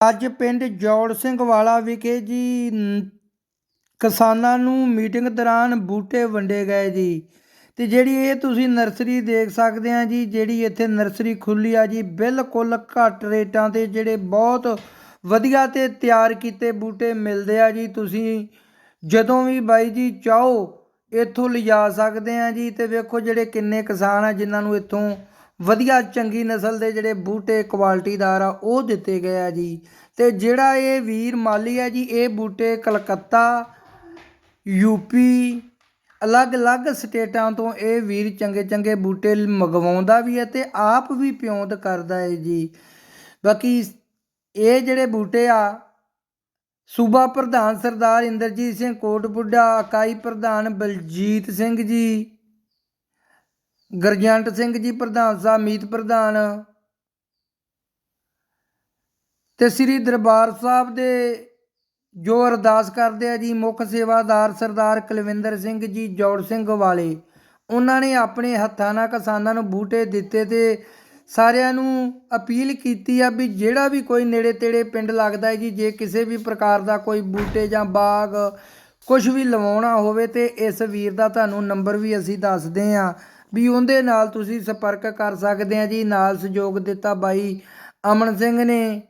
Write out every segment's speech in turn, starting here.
ਅੱਜ ਪਿੰਡ ਜੋੜ ਸਿੰਘ ਵਾਲਾ ਵਿਖੇ ਜੀ ਕਿਸਾਨਾਂ ਨੂੰ ਮੀਟਿੰਗ ਦੌਰਾਨ ਬੂਟੇ ਵੰਡੇ ਗਏ ਜੀ। ਤੇ ਜਿਹੜੀ ਇਹ ਤੁਸੀਂ ਨਰਸਰੀ ਦੇਖ ਸਕਦੇ ਆ ਜੀ, ਜਿਹੜੀ ਇੱਥੇ ਨਰਸਰੀ ਖੁੱਲੀ ਆ ਜੀ, ਬਿਲਕੁਲ ਘੱਟ ਰੇਟਾਂ ਤੇ ਜਿਹੜੇ ਬਹੁਤ ਵਧੀਆ ਤੇ ਤਿਆਰ ਕੀਤੇ ਬੂਟੇ ਮਿਲਦੇ ਆ ਜੀ। ਤੁਸੀਂ ਜਦੋਂ ਵੀ ਬਾਈ ਜੀ ਚਾਹੋ, ਇੱਥੋਂ ਲਿਜਾ ਸਕਦੇ ਆ ਜੀ। ਤੇ ਵੇਖੋ ਜਿਹੜੇ ਕਿੰਨੇ ਕਿਸਾਨ ਆ, ਜਿਨ੍ਹਾਂ ਨੂੰ ਇੱਥੋਂ ਵਧੀਆ, ਚੰਗੀ ਨਸਲ ਦੇ ਜਿਹੜੇ ਬੂਟੇ ਕੁਆਲਿਟੀਦਾਰ ਆ, ਉਹ ਦਿੱਤੇ ਗਏ ਆ ਜੀ। ਤੇ ਜਿਹੜਾ ਇਹ ਵੀਰ ਮਾਲੀ ਆ ਜੀ, ਇਹ ਬੂਟੇ ਕਲਕੱਤਾ ਯੂਪੀ ਅਲੱਗ-ਅਲੱਗ ਸਟੇਟਾਂ ਤੋਂ ਇਹ ਵੀਰ ਚੰਗੇ ਚੰਗੇ ਬੂਟੇ ਮੰਗਵਾਉਂਦਾ ਵੀ ਹੈ ਤੇ ਆਪ ਵੀ ਪਿਉਂਦ ਕਰਦਾ ਹੈ ਜੀ। ਬਾਕੀ ਇਹ ਜਿਹੜੇ ਬੂਟੇ ਆ, ਸੂਬਾ ਪ੍ਰਧਾਨ ਸਰਦਾਰ ਇੰਦਰਜੀਤ ਸਿੰਘ ਕੋਟਬੁੱਢਾ ਇਕਾਈ ਪ੍ਰਧਾਨ ਬਲਜੀਤ ਸਿੰਘ ਜੀ ਗਰਜੰਟ ਸਿੰਘ ਜੀ ਪ੍ਰਧਾਨ ਸਾਹਿਬ, ਮੀਤ ਪ੍ਰਧਾਨ। ਤੇ ਸ੍ਰੀ ਦਰਬਾਰ ਸਾਹਿਬ ਦੇ ਜੋ ਅਰਦਾਸ ਕਰਦੇ ਆ ਜੀ, ਮੁੱਖ ਸੇਵਾਦਾਰ ਸਰਦਾਰ ਕੁਲਵਿੰਦਰ ਸਿੰਘ ਜੀ, ਜੋੜ ਸਿੰਘ ਵਾਲੇ, ਉਹਨਾਂ ਨੇ ਆਪਣੇ ਹੱਥਾਂ ਨਾਲ ਕਿਸਾਨਾਂ ਨੂੰ ਬੂਟੇ ਦਿੱਤੇ ਤੇ ਸਾਰਿਆਂ ਨੂੰ ਅਪੀਲ ਕੀਤੀ ਆ ਵੀ ਜਿਹੜਾ ਵੀ ਕੋਈ ਨੇੜੇ ਤੇੜੇ ਪਿੰਡ ਲੱਗਦਾ ਹੈ ਜੀ, ਜੇ ਕਿਸੇ ਵੀ ਪ੍ਰਕਾਰ ਦਾ ਕੋਈ ਬੂਟੇ ਜਾਂ ਬਾਗ ਕੁਝ ਵੀ ਲਵਾਉਣਾ ਹੋਵੇ ਤੇ ਇਸ ਵੀਰ ਦਾ ਤੁਹਾਨੂੰ ਨੰਬਰ ਵੀ ਅਸੀਂ ਦੱਸਦੇ ਆ। ਵੀ ਉਹਦੇ ਨਾਲ ਤੁਸੀਂ ਸੰਪਰਕ ਕਰ ਸਕਦੇ ਆ ਜੀ, ਨਾਲ ਸਹਿਯੋਗ ਦਿੱਤਾ ਬਾਈ ਅਮਨ ਸਿੰਘ ਨੇ।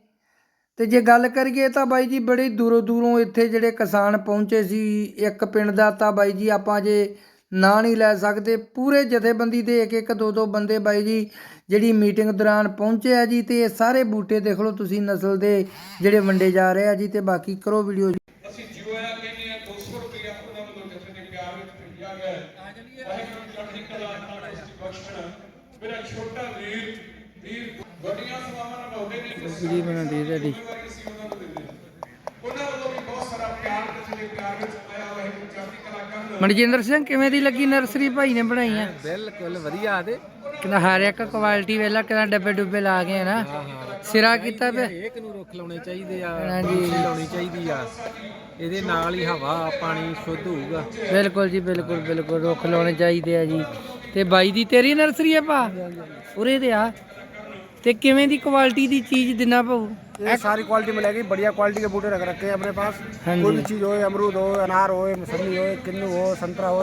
ਤੇ ਜੇ ਗੱਲ ਕਰੀਏ ਤਾਂ ਬਾਈ ਜੀ ਬੜੀ ਦੂਰੋਂ ਦੂਰੋਂ ਇੱਥੇ ਜਿਹੜੇ ਕਿਸਾਨ ਪਹੁੰਚੇ ਸੀ, ਇੱਕ ਪਿੰਡ ਦਾ, ਤਾਂ ਬਾਈ ਜੀ ਆਪਾਂ ਜੇ ਨਾਂ ਨਹੀਂ ਲੈ ਸਕਦੇ, ਪੂਰੇ ਜਥੇਬੰਦੀ ਦੇ ਇੱਕ ਇੱਕ, ਦੋ ਦੋ ਬੰਦੇ ਬਾਈ ਜੀ ਜਿਹੜੀ ਮੀਟਿੰਗ ਦੌਰਾਨ ਪਹੁੰਚੇ ਆ ਜੀ, ਤੇ ਇਹ ਸਾਰੇ ਬੂਟੇ ਦੇਖ ਲਓ ਤੁਸੀਂ ਨਸਲ ਦੇ ਜਿਹੜੇ ਵੰਡੇ ਜਾ ਰਹੇ ਆ ਜੀ, ਤੇ ਬਾਕੀ ਕਰੋ ਵੀਡੀਓ ਅਸੀਂ ਜੀਓਇਆ ਕਹਿੰਦੇ ਆ 200 ਰੁਪਇਆ ਉਹਨਾਂ ਵੱਲੋਂ ਜਿੱਥੇ ਦੇ ਪਿਆਰ ਵਿੱਚ ਭੇਜਿਆ ਗਿਆ ਹੈ ਵਾਹਿਗੁਰੂ ਚੜ੍ਹਦੀ ਕਲਾ ਨਾਲ ਉਸ ਦੀ ਬਖਸ਼ਣ ਮੇਰਾ ਛੋਟਾ ਵੀਰ ਵੀਰ ਵੱਡੀਆਂ ਸੇਵਾਵਾਂ ਨਿਭਾਉਂਦੇ ਨੇ। ਜੀ ਬਣਾ ਦੇ ਰੈਡੀ ਵਾਰੀ ਅਸੀਂ ਉਹਨਾਂ ਨੂੰ ਦਿੰਦੇ ਹਾਂ। ਉਹਨਾਂ ਵੱਲੋਂ ਵੀ ਬਹੁਤ ਸਾਰਾ ਪਿਆਰ ਜਿੱਥੇ ਦੇ ਪਿਆਰ ਵਿੱਚ ਆਇਆ ਵਾਹਿਗੁਰੂ ਚੜ੍ਹਦੀ ਕਲਾ ਕਰਨ। ਮਨਜਿੰਦਰ ਸਿੰਘ ਕਿਵੇਂ ਦੀ ਲੱਗੀ ਨਰਸਰੀ ਭਾਈ ਨੇ ਬਣਾਈ ਆ? ਬਿਲਕੁਲ ਵਧੀਆ ਤੇ। ਕਿੰਨਾ ਹਰ ਇੱਕ ਕੁਆਲਿਟੀ ਵੇਲਾ ਕਿੰਨਾ ਡੱਬੇ ਡੁੱਬੇ ਲਾ ਗਏ ਨਾ। ਸਿਰਾ ਕੀਤਾ ਪਿਆ ਹਰੇਕ ਨੂੰ ਰੁੱਖ ਲਾਉਣੇ ਚਾਹੀਦੇ ਆ ਹਾਂਜੀ। ਲਾਉਣੀ ਚਾਹੀਦੀ ਆ। ਇਹਦੇ ਨਾਲ ਹੀ ਹਵਾ ਪਾਣੀ ਸ਼ੁੱਧ ਹੋਊਗਾ। ਬਿਲਕੁਲ ਜੀ ਬਿਲਕੁਲ ਬਿਲਕੁਲ। ਰੁੱਖ ਲਾਉਣੇ ਚਾਹੀਦੇ ਆ ਜੀ। ਤੇ ਬਾਈ ਦੀ ਤੇਰੀ ਨਰਸਰੀ ਆ ਭਾ ਉਰੇ ਤੇ ਆ ਤੇ ਕਿਵੇਂ ਦੀ ਕੁਆਲਿਟੀ ਦੀ ਚੀਜ਼ ਦਿਨਾ ਪਾਉ ये सारी क्वालिटी मिलेगी बढ़िया क्वालिटी के बूटे रख रखे हैं अपने पास हाँ जी। कोई भी चीज़ हो अमरूद हो अनार हो मौसमी हो किन्नू हो संतरा हो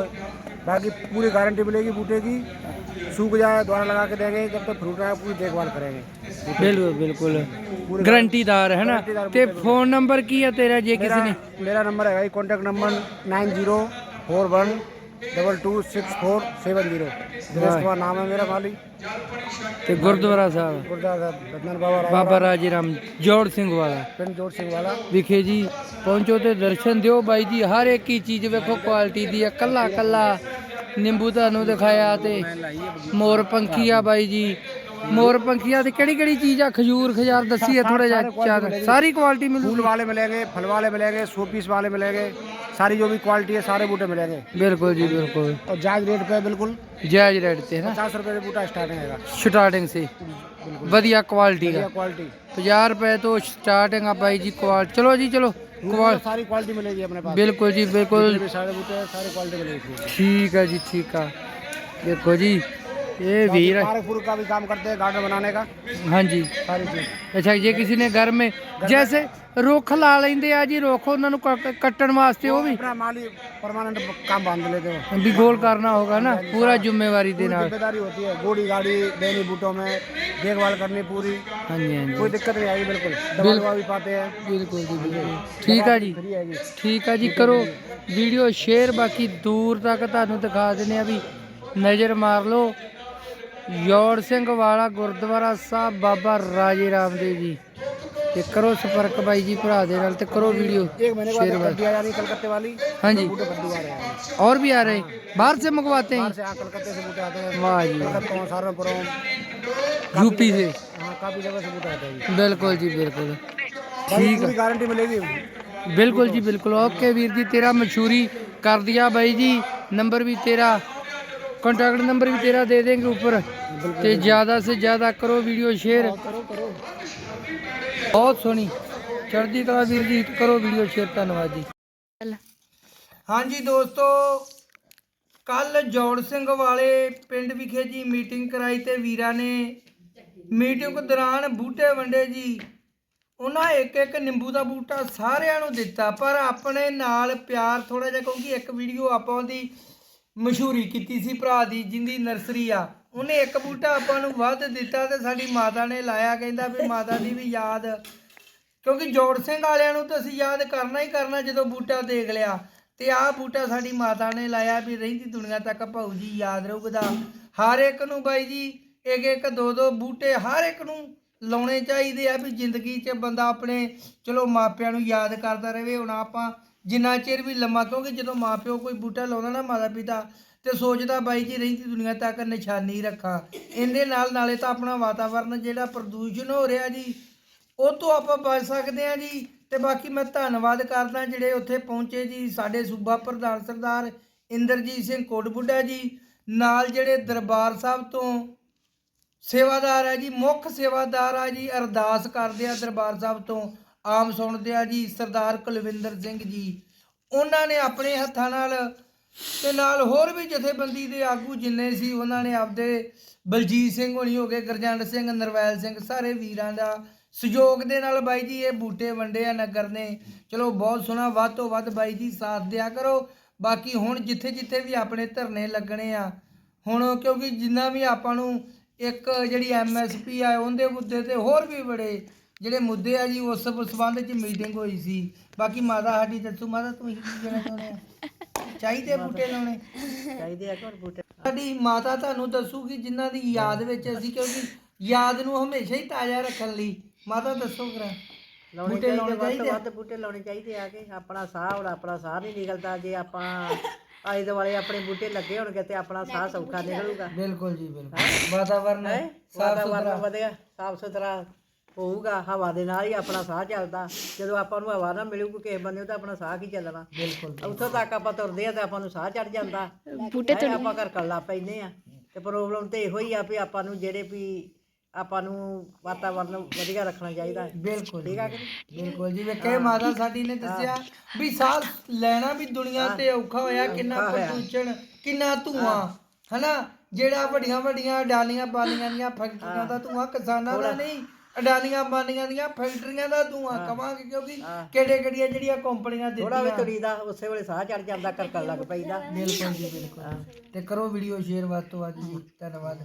बाकी पूरी गारंटी मिलेगी बूटे की सूख जाए द्वारा लगा के देंगे जब तक फ्रूट आए पूरी देखभाल करेंगे ਬਿਲਕੁਲ ਬਿਲਕੁਲ ਗਰੰਟੀਦਾਰ ਹੈ ਨਾ ਤੇ ਫੋਨ ਨੰਬਰ ਕੀ ਆ ਤੇਰਾ ਜੇ ਕਿਸੇ ਮੇरा ਨੇ मेरा नंबर है भाई contact number nine zero four one double 26470 ਜਿਸ ਦਾ ਨਾਮ ਹੈ ਮੇਰਾ ਮਾਲੀ ਤੇ ਗੁਰਦੁਆਰਾ ਸਾਹਿਬ ਗੁਰਦੁਆਰਾ ਰਤਨ ਬਾਬਾ ਰਾਮ ਬਾਬਾ ਰਾਜੀ ਰਾਮ ਜੋੜ ਸਿੰਘ ਵਾਲਾ ਪਿੰਡ ਜੋੜ ਸਿੰਘ ਵਾਲਾ ਵਿਖੇ ਜੀ ਪਹੁੰਚੋ ਤੇ ਦਰਸ਼ਨ ਦਿਓ ਬਾਈ ਜੀ ਹਰ ਇੱਕ ਹੀ ਚੀਜ਼ ਵੇਖੋ ਕੁਆਲਿਟੀ ਦੀ ਹੈ ਕੱਲਾ ਕੱਲਾ ਨਿੰਬੂ ਤੁਹਾਨੂੰ ਦਿਖਾਇਆ ਤੇ ਮੋਰ ਪੰਖੀ ਆ ਬਾਈ ਜੀ मोर पंखिया से केड़ी केड़ी चीज़ है खजूर खजार दसी है थोड़ा जा सारी क्वालिटी मिलेगी। फूल वाले मिलेंगे फल वाले मिलेंगे सो पीस वाले मिलेंगे सारी जो भी क्वालिटी है सारे बूटे मिलेंगे। बिल्कुल जी बिल्कुल। और जायज़ रेट पे बिल्कुल जायज़ रेट पे पचास रुपए बूटा स्टार्टिंग स्टार्टिंग से। बढ़िया क्वालिटी का। क्वालिटी हज़ार रुपए तो स्टार्टिंग आप भाई जी क्वालिटी चलो जी चलो। सारी क्वालिटी मिलेगी अपने पास। बिल्कुल जी बिल्कुल। सारे बूटे सारी क्वालिटी मिलेगी। ठीक है जी ठीक है। देखो जी। ये वीर पार्कपुर का भी काम करते हैं गार्डन बनाने का हाँ जी सारी चीज अच्छा ये किसी ने घर में जैसे ਰੁੱਖ ਲਾ ਲੈਂਦੇ ਆ ਜੀ ਰੁੱਖ ਉਹਨਾਂ ਨੂੰ ਕੱਟ- ਕੱਟਣ ਵਾਸਤੇ ਉਹ ਵੀ अपना माली परमानेंट काम बांध लेते हो ਵੀ ਗੋਲ ਕਰਨਾ ਹੋਗਾ ਨਾ ਪੂਰਾ ਜ਼ਿੰਮੇਵਾਰੀ ਦੇ ਨਾਲ जिम्मेदारी होती है गोड़ी गाड़ी दैनी बूटों में देखभाल करनी पूरी ਹਾਂਜੀ ਹਾਂਜੀ कोई दिक्कत नहीं आएगी बिल्कुल दवा बिल- दुआ भी पाते हैं ਬਿਲਕੁਲ ਜੀ ਬਿਲਕੁਲ ਠੀਕ ਆ ਜੀ फ्री आएगी ਠੀਕ ਆ ਜੀ ਕਰੋ ਵੀਡੀਓ ਸ਼ੇਅਰ ਬਾਕੀ ਦੂਰ ਤੱਕ ਤੁਹਾਨੂੰ ਦਿਖਾ ਦਿੰਨੇ ਆ ਵੀ ਨਜ਼ਰ ਮਾਰ ਲਓ ਯੋੜ ਸਿੰਘ ਵਾਲਾ ਗੁਰਦੁਆਰਾ ਸਾਹਿਬ ਬਾਬਾ ਰਾਜੇ ਰਾਮਦੇਵ ਜੀ ਤੇ ਕਰੋ ਸੰਪਰਕ ਬਾਈ ਜੀ ਭਰਾ ਦੇ ਨਾਲ ਤੇ ਕਰੋ ਵੀਡੀਓ शेयर बात दिया जा रही कलकत्ते वाली हाँ जी बूटे बद्दू आ रहे हैं और भी आ रहे हैं बाहर से मंगवाते हैं बाहर से यहाँ कलकत्ते से बूटे आते हैं वाह जी कलकत्ता सहारनपुर यूपी से हाँ काफ़ी जगह से बूटे आते हैं बिल्कुल जी बिल्कुल ठीक है गारंटी मिलेगी ਬਿਲਕੁਲ ਜੀ ਬਿਲਕੁਲ ਓਕੇ ਵੀਰ ਜੀ ਤੇਰਾ ਮਸ਼ਹੂਰੀ ਕਰ ਦਿਆ ਬਾਈ ਜੀ ਨੰਬਰ ਵੀ ਤੇਰਾ ਕੰਟੈਕਟ ਨੰਬਰ ਵੀ ਤੇਰਾ ਦੇ ਦੇਂਗੇ ਉੱਪਰ ਤੇ ਜ਼ਿਆਦਾ ਸੇ ਜ਼ਿਆਦਾ ਕਰੋ ਵੀਡੀਓ ਸ਼ੇਅਰ ਬਹੁਤ ਸੋਹਣੀ। ਚੜ੍ਹਦੀ ਕਲਾ ਵੀਰ ਜੀ, ਕਰੋ ਵੀਡੀਓ ਸ਼ੇਅਰ ਧੰਨਵਾਦ ਜੀ। ਹਾਂਜੀ ਦੋਸਤੋ ਕੱਲ ਜੋੜ ਸਿੰਘ ਵਾਲੇ ਪਿੰਡ ਵਿਖੇ ਜੀ ਮੀਟਿੰਗ ਕਰਾਈ ਤੇ ਵੀਰਾਂ ਨੇ ਮੀਟਿੰਗ ਦੌਰਾਨ ਬੂਟੇ ਵੰਡੇ ਜੀ। ਉਹਨਾਂ ਇੱਕ ਇੱਕ ਨਿੰਬੂ ਦਾ ਬੂਟਾ ਸਾਰਿਆਂ ਨੂੰ ਦਿੱਤਾ, ਪਰ ਆਪਣੇ ਨਾਲ ਪਿਆਰ ਥੋੜਾ ਜਿਹਾ, ਕਿਉਂਕਿ ਇੱਕ ਵੀਡੀਓ ਆਪਾਂ ਦੀ ਮਸ਼ਹੂਰੀ ਕੀਤੀ ਸੀ ਭਰਾ ਦੀ, ਜਿੰਦੀ ਨਰਸਰੀ ਆ। ਉਹਨੇ ਇੱਕ ਬੂਟਾ ਆਪਾਂ ਨੂੰ ਵੱਧ ਦਿੱਤਾ ਤੇ ਸਾਡੀ ਮਾਤਾ ਨੇ ਲਾਇਆ, ਕਹਿੰਦਾ ਵੀ ਮਾਤਾ ਦੀ ਵੀ ਯਾਦ। ਕਿਉਂਕਿ ਜੋੜ ਸਿੰਘ ਵਾਲਿਆਂ ਨੂੰ ਤਾਂ ਅਸੀਂ ਯਾਦ ਕਰਨਾ ਹੀ ਕਰਨਾ ਜਦੋਂ ਬੂਟਾ ਦੇਖ ਲਿਆ। ਤੇ ਆਹ ਬੂਟਾ ਸਾਡੀ ਮਾਤਾ ਨੇ ਲਾਇਆ ਵੀ ਰਹਿੰਦੀ ਦੁਨੀਆ ਤੱਕ ਭਾਊ ਜੀ ਯਾਦ ਰਹੂਗਾ। ਹਰ ਇੱਕ ਨੂੰ ਬਾਈ ਜੀ ਇੱਕ ਇੱਕ ਦੋ ਦੋ ਬੂਟੇ ਹਰ ਇੱਕ ਨੂੰ ਲਾਉਣੇ ਚਾਹੀਦੇ ਆ ਵੀ ਜ਼ਿੰਦਗੀ 'ਚ ਬੰਦਾ ਆਪਣੇ, ਚਲੋ ਮਾਪਿਆਂ ਨੂੰ ਯਾਦ ਕਰਦਾ ਰਹੇ, ਹੁਣ ਆਪਾਂ ਜਿੰਨਾ ਚਿਰ ਵੀ ਲੰਮਾ, ਕਿਉਂਕਿ ਜਦੋਂ ਮਾਪਿਓ ਕੋਈ ਬੂਟਾ ਲਾਉਂਦਾ ਨਾ ਮਾਤਾ ਪਿਤਾ ਤੇ ਸੋਚਦਾ ਬਾਈ ਜੀ ਰਹਿੰਦੀ ਦੁਨੀਆ ਤੱਕ ਨਿਸ਼ਾਨੀ ਰੱਖਾਂ। ਇਹਦੇ ਨਾਲ ਨਾਲੇ ਤਾਂ ਆਪਣਾ ਵਾਤਾਵਰਨ ਜਿਹੜਾ ਪ੍ਰਦੂਸ਼ਣ ਹੋ ਰਿਹਾ ਜੀ, ਉਹ ਤੋਂ ਆਪਾਂ ਬਚ ਸਕਦੇ ਹਾਂ ਜੀ। ਤੇ ਬਾਕੀ ਮੈਂ ਧੰਨਵਾਦ ਕਰਦਾ ਜਿਹੜੇ ਉੱਥੇ ਪਹੁੰਚੇ ਜੀ, ਸਾਡੇ ਸੂਬਾ ਪ੍ਰਧਾਨ ਸਰਦਾਰ ਇੰਦਰਜੀਤ ਸਿੰਘ ਕੋਟਬੁੱਢਾ ਜੀ, ਨਾਲ ਜਿਹੜੇ ਦਰਬਾਰ ਸਾਹਿਬ ਤੋਂ ਸੇਵਾਦਾਰ ਹੈ ਜੀ, ਮੁੱਖ ਸੇਵਾਦਾਰ ਆ ਜੀ, ਅਰਦਾਸ ਕਰਦੇ ਆ ਦਰਬਾਰ ਸਾਹਿਬ ਤੋਂ। ਆਮ ਸੁਣਦੇ ਆ ਜੀ ਸਰਦਾਰ ਕੁਲਵਿੰਦਰ ਸਿੰਘ ਜੀ। ਉਹਨਾਂ ਨੇ ਆਪਣੇ ਹੱਥਾਂ ਨਾਲ ਤੇ ਨਾਲ ਹੋਰ ਵੀ ਜਥੇਬੰਦੀ ਦੇ ਆਗੂ ਜਿੰਨੇ ਸੀ, ਉਹਨਾਂ ਨੇ ਆਪਦੇ ਬਲਜੀਤ ਸਿੰਘ ਹੋਣੀ ਹੋ ਗਏ ਗਰਜੰਡ ਸਿੰਘ, ਨਰਵੈਲ ਸਿੰਘ, ਸਾਰੇ ਵੀਰਾਂ ਦਾ ਸਹਿਯੋਗ ਦੇ ਨਾਲ ਬਾਈ ਜੀ ਇਹ ਬੂਟੇ ਵੰਡੇ ਆ ਨਗਰ ਨੇ। ਚਲੋ ਬਹੁਤ ਸੋਹਣਾ, ਵੱਧ ਤੋਂ ਵੱਧ ਬਾਈ ਜੀ ਸਾਥ ਦਿਆ ਕਰੋ। ਬਾਕੀ ਹੁਣ ਜਿੱਥੇ ਜਿੱਥੇ ਵੀ ਆਪਣੇ ਧਰਨੇ ਲੱਗਣੇ ਆ, ਹੁਣ ਕਿਉਂਕਿ ਜਿੰਨਾ ਵੀ ਆਪਾਂ ਨੂੰ ਇੱਕ ਜਿਹੜੀ ਐਮਐਸਪੀ ਆ, ਉਹਦੇ ਮੁੱਦੇ ਤੇ ਹੋਰ ਵੀ ਬੜੇ ਜਿਹੜੇ ਮੁੱਦੇ ਆ ਜੀ ਉਸ ਸੰਬੰਧ ਚ ਮੀਟਿੰਗ ਹੋਈ ਸੀ। ਬਾਕੀ ਮਾਤਾ ਸਾਡੀ ਦੱਸੋ ਮਾਤਾ ਤੁਸੀਂ ਕੀ ਕਹਿਣਾ ਚਾਹੁੰਦੇ ਆ ਚਾਹੀਦੇ ਬੂਟੇ ਲਾਉਣੇ? ਚਾਹੀਦੇ ਆ ਕੋਲ ਬੂਟੇ। ਸਾਡੀ ਮਾਤਾ ਤੁਹਾਨੂੰ ਦੱਸੂਗੀ ਜਿਨ੍ਹਾਂ ਦੀ ਯਾਦ ਵਿੱਚ ਅਸੀਂ ਕਿਉਂਕਿ ਯਾਦ ਨੂੰ ਹਮੇਸ਼ਾ ਹੀ ਤਾਜ਼ਾ ਰੱਖਣ ਲਈ। ਮਾਤਾ ਦੱਸੋ ਕਰਾਂ ਲਾਉਣੇ ਬੂਟੇ ਲਾਉਣੇ ਚਾਹੀਦੇ ਆ? ਵੱਧ ਬੂਟੇ ਲਾਉਣੇ ਚਾਹੀਦੇ ਆ ਕਿ ਆਪਣਾ ਸਾਹ ਹੁਣ ਆਪਣਾ ਸਾਹ ਨਹੀਂ ਨਿਕਲਦਾ ਜੇ ਆਪਾਂ ਆਲੇ ਦੁਆਲੇ ਆਪਣੇ ਬੂਟੇ ਲੱਗੇ ਹੋਣਗੇ ਤੇ ਆਪਣਾ ਸਾਹ ਸੌਖਾ ਨਿਕਲੂਗਾ। ਬਿਲਕੁਲ ਜੀ ਬਿਲਕੁਲ। ਵਾਤਾਵਰਨ ਸਾਫ਼ ਵਾਤਾਵਰਨ ਸੁਥਰਾ ਵਧਿਆ ਸਾਫ਼ ਸੁਥਰਾ। ਹੋਊਗਾ ਹਵਾ ਦੇ ਨਾਲ ਹੀ ਆਪਣਾ ਸਾਹ ਚੱਲਦਾ। ਜਦੋਂ ਆਪਾਂ ਨੂੰ ਹਵਾ ਨਾ ਮਿਲੂਗੀ ਕਿਸੇ ਬੰਦੇ ਤਾਂ ਆਪਣਾ ਸਾਹ ਕੀ ਚੱਲਣਾ? ਬਿਲਕੁਲ ਉੱਥੋਂ ਤੱਕ ਆਪਾਂ ਤੁਰਦੇ ਆ ਤੇ ਆਪਾਂ ਨੂੰ ਸਾਹ ਚੜ ਜਾਂਦਾ। ਬੂਟੇ ਤੇ ਆਪਾਂ ਘਰ ਕੱਲਾ ਪੈਨੇ ਆ ਤੇ ਪ੍ਰੋਬਲਮ ਤੇ ਇਹੋ ਹੀ ਆ ਵੀ ਆਪਾਂ ਨੂੰ ਜਿਹੜੇ ਵੀ ਆਪਾਂ ਨੂੰ ਵਾਤਾਵਰਨ ਵਧੀਆ ਰੱਖਣਾ ਚਾਹੀਦਾ। ਹੈ ਬਿਲਕੁਲ। ਠੀਕ ਆ ਕਿ? ਬਿਲਕੁਲ। ਜੀ ਵੇਖੇ ਮਾਤਾ ਸਾਡੀ ਨੇ ਦੱਸਿਆ ਵੀ ਸਾਹ ਲੈਣਾ ਵੀ ਦੁਨੀਆ ਤੇ ਔਖਾ ਹੋਇਆ ਕਿੰਨਾ ਪ੍ਰਦੂਸ਼ਣ ਕਿੰਨਾ ਧੂਆਂ ਹਨਾ? ਜਿਹੜਾ ਵੱਡੀਆਂ ਵੱਡੀਆਂ ਅਡਾਲੀਆਂ ਬਾਲੀਆਂ ਦੀਆਂ ਫੈਕਟਰੀਆਂ ਦਾ ਧੂਆਂ ਕਿਸਾਨਾਂ ਦਾ ਨਹੀਂ। ਅਡਾਲੀਆਂ ਬਾਲੀਆਂ ਦੀਆਂ ਫੈਕਟਰੀਆਂ ਦਾ ਧੂਆਂ ਕਵਾਂਗੇ ਕਿਉਂਕਿ ਕਿਹੜੇ ਕਿਹੜੀਆਂ ਜਿਹੜੀਆਂ ਕੰਪਨੀਆਂ ਥੋੜਾ ਵੀ ਦਿੱਤੀਆਂ ਤੁਰੀਦਾ ਉਸੇ ਵੇਲੇ ਸਾਹ ਚੜ ਜਾਂਦਾ ਕਰਕਣ ਲੱਗ ਪੈਂਦਾ ਬਿਲਕੁਲ ਜੀ ਬਿਲਕੁਲ। ਤੇ ਕਰੋ ਵੀਡੀਓ ਸ਼ੇਅਰ ਵੱਧ ਤੋਂ ਵੱਧ ਜੀ। ਧੰਨਵਾਦ।